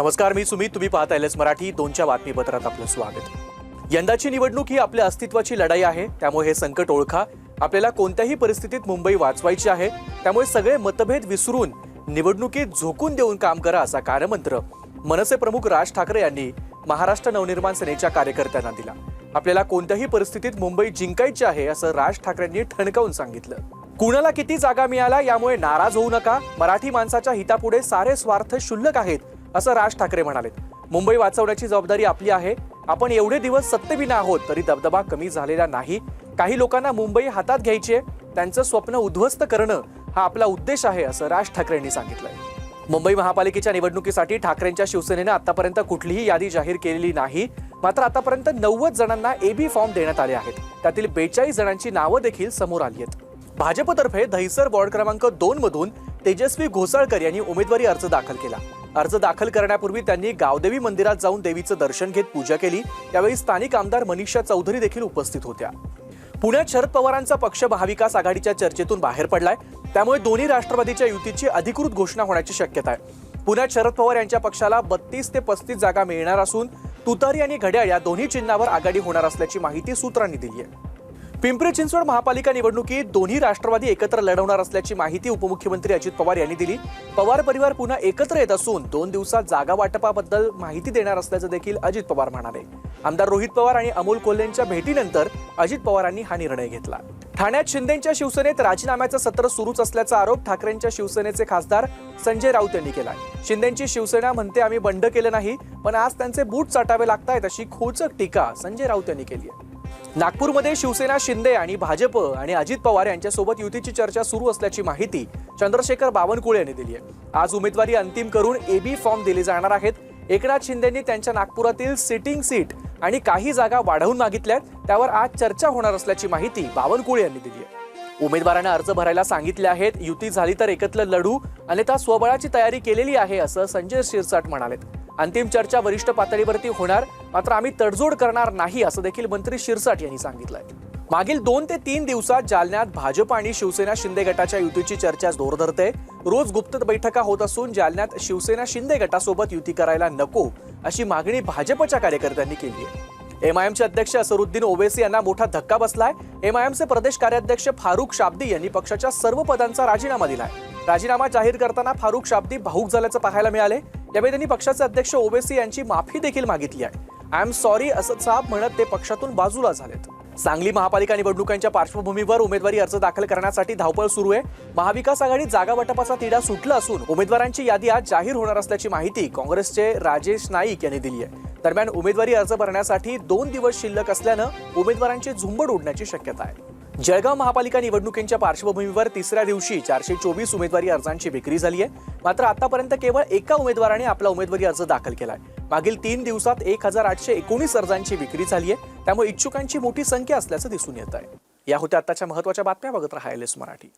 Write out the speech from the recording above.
नमस्कार मी सुमित. तुम्ही पाहता एल एस मराठी. दोनच्या बातमीपत्रात आपलं स्वागत. यंदाची निवडणूक ही आपल्या अस्तित्वाची लढाई आहे. त्यामुळे हे संकट ओळखा. आपल्याला कोणत्याही परिस्थितीत मुंबई वाचवायची आहे. त्यामुळे सगळे मतभेद विसरून निवडणुकीत झोकून देऊन काम करा असा कार्यमंत्र मनसे प्रमुख राज ठाकरे यांनी महाराष्ट्र नवनिर्माण सेनेच्या कार्यकर्त्यांना दिला. आपल्याला कोणत्याही परिस्थितीत मुंबई जिंकायची आहे असं राज ठाकरेंनी ठणकावून सांगितलं. कुणाला किती जागा मिळाल्या यामुळे नाराज होऊ नका. मराठी माणसाच्या हितापुढे सारे स्वार्थ क्षुल्लक आहेत असं राज ठाकरे म्हणाले मुंबई वाचवण्याची जबाबदारी आपली आहे. आपण एवढे दिवस सत्तेविना आहोत तरी दबदबा कमी झालेला नाही. काही लोकांना मुंबई हातात घ्यायची आहे. त्यांचं स्वप्न उद्ध्वस्त करणं हा आपला उद्देश आहे असं राज ठाकरेंनी सांगितलंय. मुंबई महापालिकेच्या निवडणुकीसाठी ठाकरेंच्या शिवसेनेनं आतापर्यंत कुठलीही यादी जाहीर केलेली नाही. मात्र आतापर्यंत नव्वद जणांना एबी फॉर्म देण्यात आले आहेत. त्यातील बेचाळीस जणांची नावं देखील समोर आली आहेत. भाजपतर्फे दहिसर वॉर्ड क्रमांक दोन मधून तेजस्वी घोसाळकर यांनी उमेदवारी अर्ज दाखल केला. अर्ज दाखल करण्यापूर्वी त्यांनी गावदेवी मंदिरात जाऊन देवीचं दर्शन घेत पूजा केली. त्यावेळी स्थानिक आमदार मनीषा चौधरी देखील उपस्थित होत्या. पुण्यात शरद पवारांचा पक्ष महाविकास आघाडीच्या चर्चेतून बाहेर पडलाय. त्यामुळे दोन्ही राष्ट्रवादीच्या युतीची अधिकृत घोषणा होण्याची शक्यता आहे. पुण्यात शरद पवार यांच्या पक्षाला बत्तीस ते पस्तीस जागा मिळणार असून तुतारी आणि घड्याळ या दोन्ही चिन्हावर आघाडी होणार असल्याची माहिती सूत्रांनी दिली आहे. पिंपरी चिंचवड महापालिका निवडणुकीत दोन्ही राष्ट्रवादी एकत्र लढवणार असल्याची माहिती उपमुख्यमंत्री अजित पवार यांनी दिली. पवार परिवार पुन्हा एकत्र येत असून दोन दिवसात जागा वाटपाबद्दल माहिती देणार असल्याचं देखील अजित पवार म्हणाले. आमदार रोहित पवार आणि अमोल कोल्हेंच्या भेटीनंतर अजित पवारांनी हा निर्णय घेतला. ठाण्यात शिंदेच्या शिवसेनेत राजीनाम्याचं सत्र सुरूच असल्याचा आरोप ठाकरेंच्या शिवसेनेचे खासदार संजय राऊत यांनी केला. शिंदेची शिवसेना म्हणते आम्ही बंड केलं नाही पण आज त्यांचे बूट चाटावे लागतायत अशी खोचक टीका संजय राऊत यांनी केली आहे. नागपूरमध्ये शिवसेना शिंदे आणि भाजप आणि अजित पवार यांच्यासोबत युतीची चर्चा सुरू असल्याची माहिती चंद्रशेखर बावनकुळे यांनी दिली आहे. आज उमेदवारी अंतिम करून एबी फॉर्म दिले जाणार आहेत. एकनाथ शिंदेंनी त्यांच्या नागपुरातील सिटिंग सीट आणि काही जागा वाढवून मागितल्यात. त्यावर आज चर्चा होणार असल्याची माहिती बावनकुळे यांनी दिली आहे. उमेदवारांना अर्ज भरायला सांगितले आहेत. युती झाली तर एकत्र लढू. अन्यथा स्वबळाची तयारी केलेली आहे असं संजय शिरसाट म्हणालेत. अंतिम चर्चा वरिष्ठ पातळीवरती होणार. मात्र आम्ही तडजोड करणार नाही असं देखील मंत्री शिरसाट यांनी सांगितलंय. मागील दोन ते तीन दिवसात जालन्यात भाजप आणि शिवसेना शिंदे गटाच्या युतीची चर्चा जोर धरते. रोज गुप्त बैठका होत असून जालन्यात शिवसेना शिंदे गटासोबत युती करायला नको अशी मागणी भाजपच्या कार्यकर्त्यांनी केली आहे. एमआयएमचे अध्यक्ष असरुद्दीन ओवेसी यांना मोठा धक्का बसलाय. एमआयएमचे प्रदेश कार्याध्यक्ष फारुख शाब्दी यांनी पक्षाच्या सर्व पदांचा राजीनामा दिलाय. राजीनामा जाहीर करताना फारुख शाब्दी भाऊक झाल्याचं पाहायला मिळाले यावेळी त्यांनी पक्षाचे अध्यक्ष ओवेसी यांची माफी देखील मागितली आहे. आय एम सॉरी असं साप म्हणत ते पक्षातून बाजूला झालेत. सांगली महापालिका निवडणुकांच्या पार्श्वभूमीवर उमेदवारी अर्ज दाखल करण्यासाठी धावपळ सुरू आहे. महाविकास आघाडीत जागा वाटपाचा तिढा सुटला असून उमेदवारांची यादी आज जाहीर होणार असल्याची माहिती काँग्रेसचे राजेश नाईक यांनी दिली आहे. दरम्यान उमेदवारी अर्ज भरण्यासाठी दोन दिवस शिल्लक असल्यानं उमेदवारांची झुंबड उडण्याची शक्यता आहे. जळगाव महापालिका निवडणुकींच्या पार्श्वभूमीवर तिसऱ्या दिवशी चारशे चोवीस उमेदवारी अर्जांची विक्री झाली आहे. मात्र आतापर्यंत केवळ एका उमेदवाराने आपला उमेदवारी अर्ज दाखल केलाय. मागील तीन दिवसात एक हजार आठशे एकोणीस अर्जांची विक्री झाली आहे. त्यामुळे इच्छुकांची मोठी संख्या असल्याचं दिसून येत आहे या होत्या आताच्या महत्त्वाच्या बातम्या. बघत राहा एल एस मराठी.